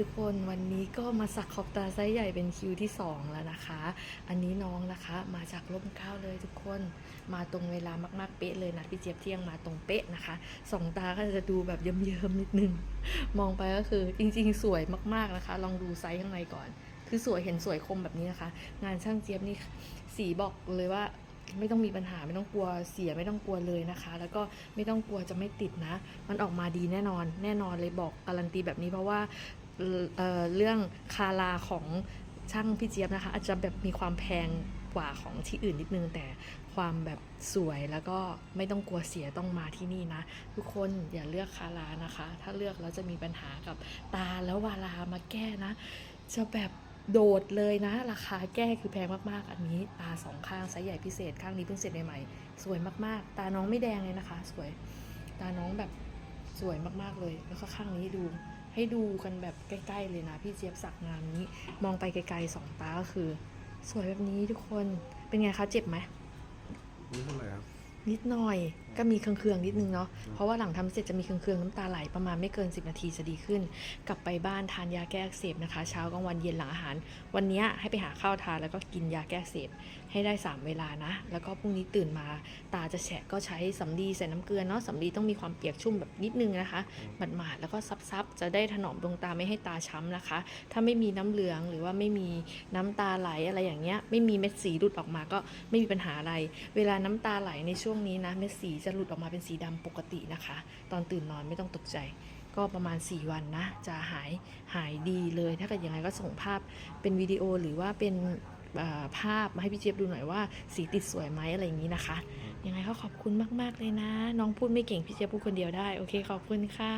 ทุกคนวันนี้ก็มาสักขอบตาไซส์ใหญ่เป็นคิวที่ 2 แล้วนะคะ อันนี้น้องนะคะมาจากร่มเก้าเลยทุกคนมาตรงเวลามากๆเป๊ะเลยนะพี่เจี๊ยบเที่ยงมาตรงเป๊ะนะคะสองตาก็จะดูแบบเยิ้มๆนิดนึง มองไปก็คือจริงๆ สวยมากๆนะคะ ลองดูไซส์ข้างในก่อน คือสวยเห็นสวยคมแบบนี้นะคะ งานช่างเจี๊ยบนี่สีบอกเลยว่าไม่ต้องมีปัญหาไม่ต้องกลัวเสียไม่ต้องกลัวเลยนะคะ แล้วก็ไม่ต้องกลัวจะไม่ติดนะ มันออกมาดีแน่นอน แน่นอนเลยบอกการันตีแบบนี้เพราะว่า เเอ่อเรื่องคาราของช่างพี่เจี๊ยบนะคะ อาจจะแบบมีความแพงกว่าของที่อื่นนิดนึง แต่ความแบบสวยแล้วก็ไม่ต้องกลัวเสียต้องมาที่นี่นะ ทุกคนอย่าเลือกคารานะคะ ถ้าเลือกแล้วจะมีปัญหากับตาแล้ววาลามาแก้นะ จะแบบโดดเลยนะ ราคาแก้คือแพงมากๆ อันนี้ตาสองข้างไซส์ใหญ่พิเศษข้างนี้เพิ่งเสร็จใหม่ๆสวยมากๆ ตาน้องไม่แดงเลยนะคะ สวย ตาน้องแบบสวยมากๆเลย แล้วก็ข้างนี้ดู ให้ดูกันแบบใกล้ ๆ เลยนะพี่เจี๊ยบสักงานนี้ มองไปไกลๆสองตาก็คือ สวยแบบนี้ทุกคนเป็นไงคะเจ็บไหมนี่เท่าไหร่ครับ นิดหน่อย ก็มีเคืองๆนิดนึงเนาะเพราะว่าหลังทำเสร็จจะมีเคืองๆน้ำตาไหลประมาณไม่เกิน 10 นาทีจะดีขึ้น กลับไปบ้านทานยาแก้อักเสบนะคะ เช้ากลางวันเย็นหลังอาหาร วันนี้ให้ไปหาข้าวทานแล้วก็กินยาแก้อักเสบให้ได้ 3 เวลานะ แล้วก็พรุ่งนี้ตื่นมาตาจะแฉะก็ใช้สำลีใส่น้ำเกลือเนาะสำลีต้องมีความเปียกชุ่มแบบนิดนึงนะคะหมาดๆแล้วก็ซับๆจะได้ถนอมดวงตาไม่ให้ตาช้ำนะคะ ถ้าไม่มีน้ำเหลืองหรือว่าไม่มีน้ำตาไหลอะไรอย่างเงี้ยไม่มีเม็ดสีหลุดออกมาก็ไม่มีปัญหาอะไร เวลาน้ำตาไหลในช่วงนี้นะเม็ดสีจะหลุดออกมาเป็นสีดำปกตินะคะ ตอนตื่นนอนไม่ต้องตกใจ ก็ประมาณ 4 วันนะ จะหายหายดีเลย ถ้าเกิดยังไงก็ส่งภาพเป็นวิดีโอหรือว่าเป็นภาพมาให้พี่เจี๊ยบดูหน่อยว่าสีติดสวยไหมอะไรอย่างนี้นะคะ ยังไงก็ขอบคุณมาก ๆ เลยนะ น้องพูดไม่เก่งพี่เจี๊ยบพูดคนเดียวได้ โอเคขอบคุณค่ะ